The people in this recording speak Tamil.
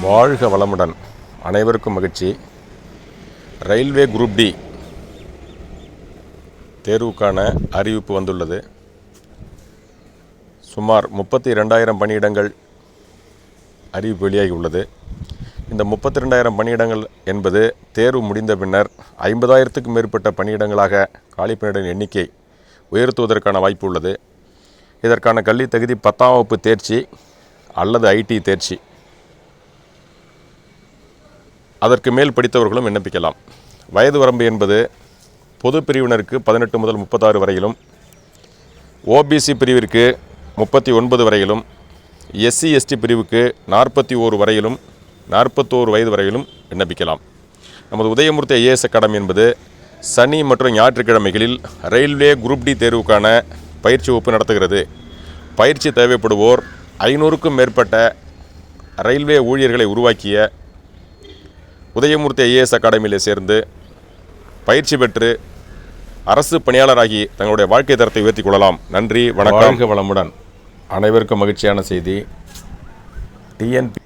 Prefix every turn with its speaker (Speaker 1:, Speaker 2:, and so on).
Speaker 1: வாழ்க வளமுடன். அனைவருக்கும் மகிழ்ச்சி. ரயில்வே குரூப் டி தேர்வுக்கான அறிவிப்பு வந்துள்ளது. சுமார் முப்பத்தி ரெண்டாயிரம் பணியிடங்கள் அறிவிப்பு வெளியாகி உள்ளது. இந்த முப்பத்தி ரெண்டாயிரம் பணியிடங்கள் என்பது தேர்வு முடிந்த பின்னர் ஐம்பதாயிரத்துக்கும் மேற்பட்ட பணியிடங்களாக காலி பணியிட எண்ணிக்கை உயர்த்துவதற்கான வாய்ப்பு உள்ளது. இதற்கான கல்வி தகுதி பத்தாம் வகுப்பு தேர்ச்சி அல்லது ஐடி தேர்ச்சி. அதற்கு மேல் படித்தவர்களும் விண்ணப்பிக்கலாம். வயது வரம்பு என்பது பொது பிரிவினருக்கு பதினெட்டு முதல் முப்பத்தாறு வரையிலும் ஓபிசி பிரிவிற்கு முப்பத்தி ஒன்பது வரையிலும் எஸ்சி எஸ்டி பிரிவுக்கு நாற்பத்தி ஓரு வரையிலும் நாற்பத்தோரு வயது வரையிலும் விண்ணப்பிக்கலாம். நமது உதயமூர்த்தி ஐஏஎஸ் அகாடமி என்பது சனி மற்றும் ஞாயிற்றுக்கிழமைகளில் ரயில்வே குரூப் டி தேர்வுக்கான பயிற்சி வகுப்பு நடத்துகிறது. பயிற்சி தேவைப்படுவோர் ஐநூறுக்கும் மேற்பட்ட ரயில்வே ஊழியர்களை உருவாக்கிய உதயமூர்த்தி ஐஏஎஸ் அகாடமியில் சேர்ந்து பயிற்சி பெற்று அரசு பணியாளராகி தங்களுடைய வாழ்க்கை தரத்தை உயர்த்தி கொள்ளலாம். நன்றி வணக்கம். வளமுடன். அனைவருக்கும் மகிழ்ச்சியான செய்தி. டிஎன்பி